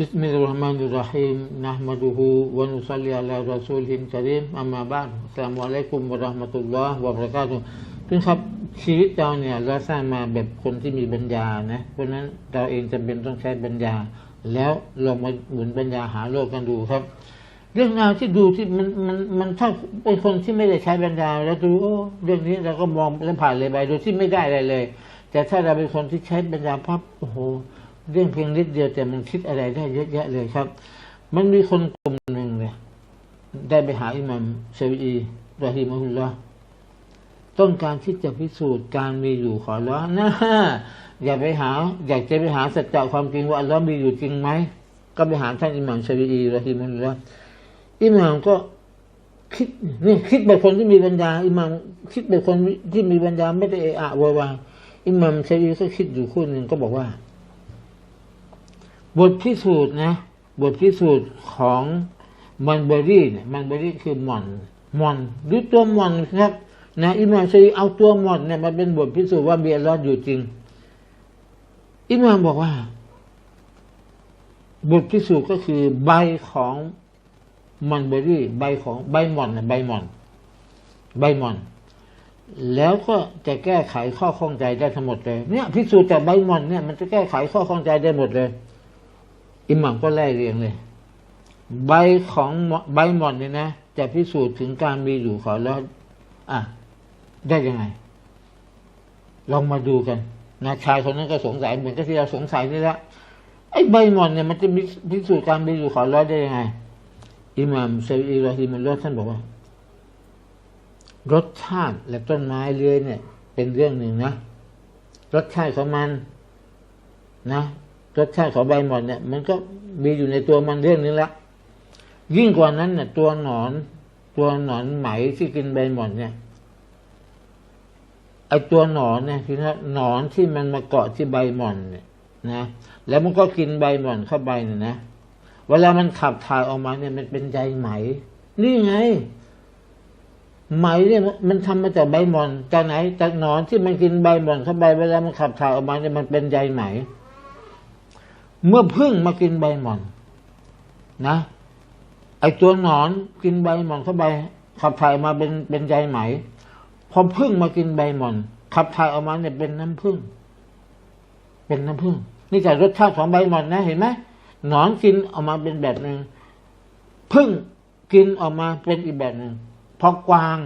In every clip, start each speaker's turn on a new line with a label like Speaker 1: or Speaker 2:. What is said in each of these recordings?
Speaker 1: بسم الله الرحمن الرحيم نحمده ونصلي على رسوله الكريم أما بعد السلام عليكم ورحمة الله وبركاته ซึ่งครับชีวิตเราเนี่ยเราสร้างมาแบบคนที่มีปัญญานะ เพราะฉะนั้นเราเองจำเป็นต้องใช้ปัญญา แล้วลองมาหมุนปัญญาหาโลกกันดูครับ เรื่องราวที่ดูที่มันมันมันถ้าเป็นคนที่ไม่ได้ใช้ปัญญา แล้วดูโอ้เรื่องนี้เราก็มองแล้วผ่านเลยไปโดยที่ไม่ได้อะไรเลย แต่ถ้าเราเป็นคนที่ใช้ปัญญาพับโอ้โห เรื่องเพียงนิดเดียวแต่มันคิดอะไรได้เยอะแยะเลยครับ มันมีคนกลุ่มหนึ่งเลยได้ไปหาอิหมัมเชวีรอฮิมะฮุลลอฮ์ต้องการที่จะพิสูจน์การมีอยู่ของร้อนนะอย่าไปหา อยากจะไปหาสัจจะความจริงว่าอัลลอฮ์มีอยู่จริงไหมก็ไปหาท่านอิหมัมเชวีรอฮิมะฮุลลอฮ์อิหมัมก็คิดนี่คิดแบบคนที่มีปัญญาอิหมัมคิดแบบคนที่มีปัญญาไม่ได้เอะอะโวยวายอิหมัมเชวีก็คิดอยู่คู่หนึ่งก็บอกว่า บทพิสูจน์นะบทพิสูจน์ของมันเบอรี่เนี่ยมันเบอรี่คือหมอนหมอนหรือตัวหมอนครับนะอิหม่ามชีเอาตัวหมอนเนี่ยมาเป็นบทพิสูจน์ว่าเบียร์รอดอยู่จริง อิหม่ามบอกว่า บทพิสูจน์ก็คือใบของมันเบอรี่ ใบของใบหมอนนะใบหมอนใบหมอน แล้วก็จะแก้ไขข้อข้องใจได้ทั้งหมดเลยเนี่ยพิสูจน์จากใบหมอนเนี่ยมันจะแก้ไขข้อข้องใจได้หมดเลย อิหมัมก็ไล่เรียงเลย ใบของใบหมอนเนี่ยนะ จะพิสูจน์ถึงการมีอยู่ของแล้วอะ ได้ยังไง ลองมาดูกันนะชายคนนั้นก็สงสัยเหมือนกับที่เราสงสัยนี่แหละไอ้ใบหมอนเนี่ยมันจะมีพิสูจน์การมีอยู่ของแล้วได้ยังไงอิหมัมเซอีรอฮิมุลลอฮ์ท่านบอกว่า รสชาติและต้นไม้เลื้อยเนี่ย เป็นเรื่องหนึ่งนะรสชาติของมัน นะ รสชาติของใบหม่อนเนี่ย มันก็มีอยู่ในตัวมันเรื่องนี้ละยิ่งกว่านั้นเนี่ยตัวหนอน ตัวหนอนไหมที่กินใบหม่อนเนี่ยไอตัวหนอนเนี่ยคือหนอนที่มันมาเกาะที่ใบหม่อนเนี่ยนะแล้วมันก็กินใบหม่อนเข้าไปเนี่ยนะเวลามันขับถ่ายออกมาเนี่ยมันเป็นใยไหม นี่ไง ไหมเนี่ยมันทำมาจากใบหม่อนจากไหนจากหนอนที่มันกินใบหม่อนเข้าไปเวลามันขับถ่ายออกมาเนี่ยมันเป็นใยไหม เมื่อพึ่งมากินใบหม่อน นะ ไอตัวหนอนกินใบหม่อนเข้าไปขับถ่ายมาเป็นเป็นใยไหม พอพึ่งมากินใบหม่อน ขับถ่ายออกมาเนี่ยเป็นน้ำพึ่ง เป็นน้ำพึ่ง นี่จากรสชาติของใบหม่อนนะเห็นไหมหนอนกินออกมาเป็นแบบหนึ่งพึ่งกินออกมาเป็นอีกแบบหนึ่งพอกวาง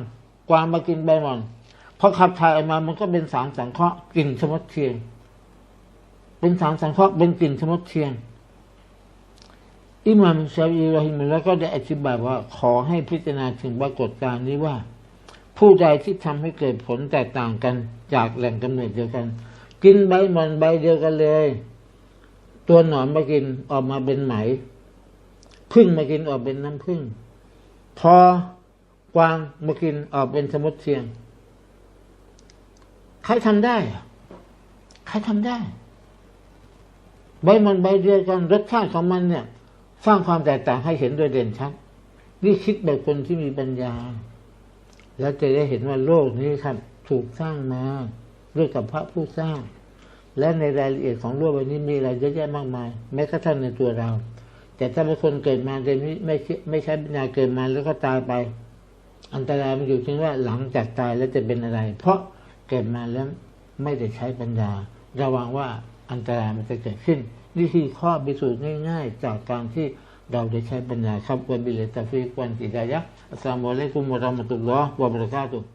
Speaker 1: กวางมากินใบหม่อนพอขับถ่ายออกมามันก็เป็นสารสังเคราะห์กลิ่นสมุทเทียน เป็นสารสังเคราะห์เป็นกลิ่นชมดเทียนอิหม่ามชาวีรอฮิมแล้วก็ได้อธิบายว่าขอให้พิจารณาถึงปรากฏการณ์นี้ว่า ผู้ใดที่ทำให้เกิดผลแตกต่างกันจากแหล่งกำเนิดเดียวกัน กินใบหมอนใบเดียวกันเลย ตัวหนอนมากินออกมาเป็นไหมพึ่งมากินออกเป็นน้ำพึ่งพอกวางมากินออกเป็นสมุทเทียนใครทำได้ใครทำได้ ใบมันใบเดียวกันรสชาติของมันเนี่ย สร้างความแตกต่างให้เห็นโดยเด่นชัดนี่คิดแบบคนที่มีปัญญา แล้วจะได้เห็นว่าโลกนี้ครับถูกสร้างมาด้วยกับพระผู้สร้าง และในรายละเอียดของโลกใบนี้มีอะไรเยอะแยะมากมาย แม้กระทั่งในตัวเรา แต่ถ้าเป็นคนเกิดมาโดยไม่ไม่ไม่ใช้ปัญญาเกิดมาแล้วก็ตายไป อันตรายมันอยู่ที่ว่าหลังจากตายแล้วจะเป็นอะไร เพราะเกิดมาแล้วไม่ได้ใช้ปัญญาระวังว่า อันตรายมันจะเกิดขึ้น นี่คือข้อพิสูจน์ง่ายๆ จากการที่เราได้ใช้ปัญญาครับวันบิเลตาฟิกวันติดายะอัสสลามุอะลัยกุมวะเราะห์มะตุลลอฮ์วะบะเราะกาตุฮ์